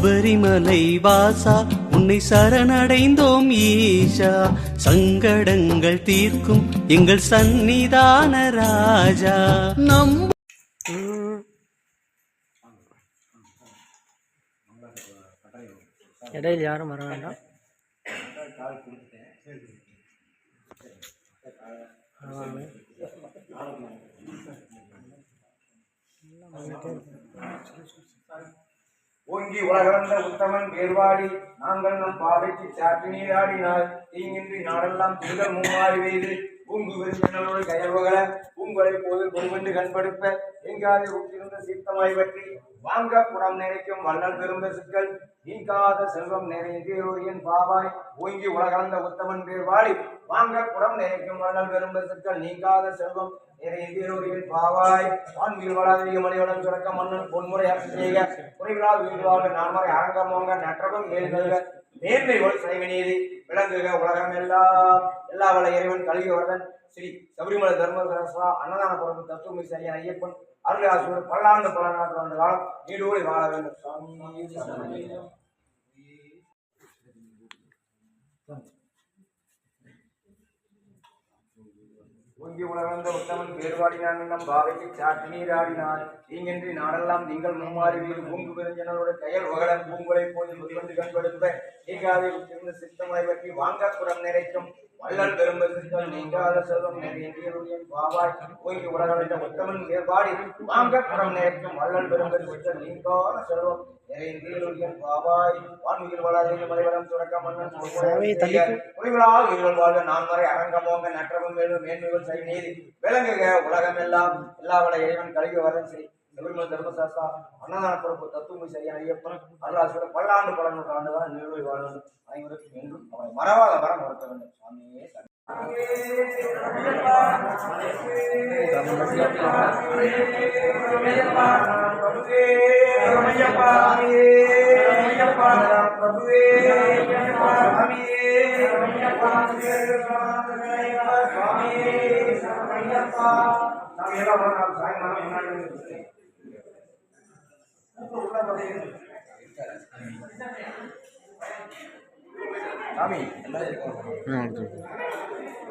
சபரிமலை வாசா உன்னை சரணடைந்தோம் ஈஷா சங்கடங்கள் தீர்க்கும் எங்கள் சந்நிதான ராஜா நம் இடையில் யாரும் வர வேண்டாம் ஆமாங்க. ஓங்கி உலகந்த உத்தமன் வேர்வாடி நாங்கள் நம் பாவைக்கு சாற்றி நீராடினால் தீங்கின்றி நாடெல்லாம் திங்கள் மும்மாறி வெய்து பூங்கு விருந்தினோடு கயல்வகள பூங்கொலை போது பொறுவென்று கண்படுப்ப எங்காது உற்றிருந்த சீர்த்தமாய் பற்றி வாங்க புறம் நிறைக்கும் வள்ளல் பெரும்ப சிக்கல் நீங்காத செல்வம் நிறைந்தேரோரியன் பாவாய் ஓங்கி உலகந்த உத்தமன் பேர்வாடி. வாங்க புறம் நிறைக்கும் வள்ளல் பெரும்ப சிக்கல் நீங்காத செல்வம் நிறைந்தேரோரியன் பாவாய். வான்மீள் வளாதிக மணிவனம் சுரக்க மன்னன் பொன்முறை அரசு செய்க. குறைவிழா வீழ்வாக நான்மறை அரங்கமோங்க நற்றகம் ஏழுக மேன்மை போல் சைவநீதி விளங்குக உலகம் எல்லாம். எல்லா வள இறைவன் கல்விவர்தன் ஸ்ரீ சபரிமலை தர்மதரசா அன்னதான புறப்பு தத்துவமி சரியான ஐயப்பன் அருளாசூர் பல்லாண்டு பல நாட்டு ஆண்டு காலம் நீடோடி வாழ வேண்டும். சுவாமி. ஓங்கி உலகந்த உத்தமன் பேர்வாடினான் நம் பாவைக்கு சாட்டி நீராடினான் தீங்கின்றி நாடெல்லாம் நீங்கள் மும்மாறி வீடு பூங்கு பெருஞ்சனோட கையல் உகலன் பூங்குலை போய் முதிவந்து கண்படுத்த நீங்காதை உற்றிருந்த சித்தமாய் பற்றி வாங்க புறம் நிறைக்கும். வள்ளல் பெரும்ப சித்தம் நீங்காத செல்வம் பாவாய் ஓங்கி உலகந்த உத்தமன் பேர்வாடி வாங்க புறம் நிறைக்கும் வள்ளல் பெரும்ப சித்தம் நீங்காத செல்வம் அரங்கமோங்க நற்றமும் மேலும் மேன்மைகள் சரி நீதி. விளங்குக உலகம் எல்லாம் எல்லா இறைவன் கழுகி வரன் சரி. சபரிமலை தர்மசாஸ்தா அன்னதான பிறப்பு தத்துவமை சரியான ஐயப்பன் அருளாசுர பல்லாண்டு பல நூற்று ஆண்டு நிறுவை வாழும் அனைவருக்கும் என்றும் அவரை மறவாத வர கொடுக்க வேண்டும். சுவாமியே சாமி. எல்லாம் சாயங்காலம் என்ன சாமி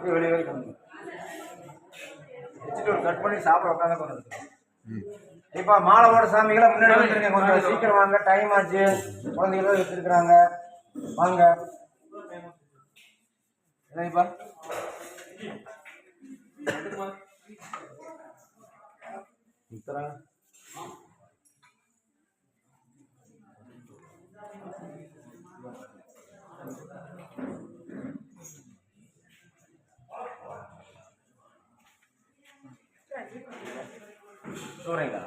வெளியே வெளியே கட் பண்ணி சாப்பிட உட்காந்து கொண்டு. இப்ப மாலவோட சாமிகளை முன்னாடி கொஞ்சம் சீக்கிரம் வாங்க. டைம் ஆச்சு. குழந்தைகளும் வச்சிருக்கிறாங்க. வாங்க. என்னப்பா చూడంగా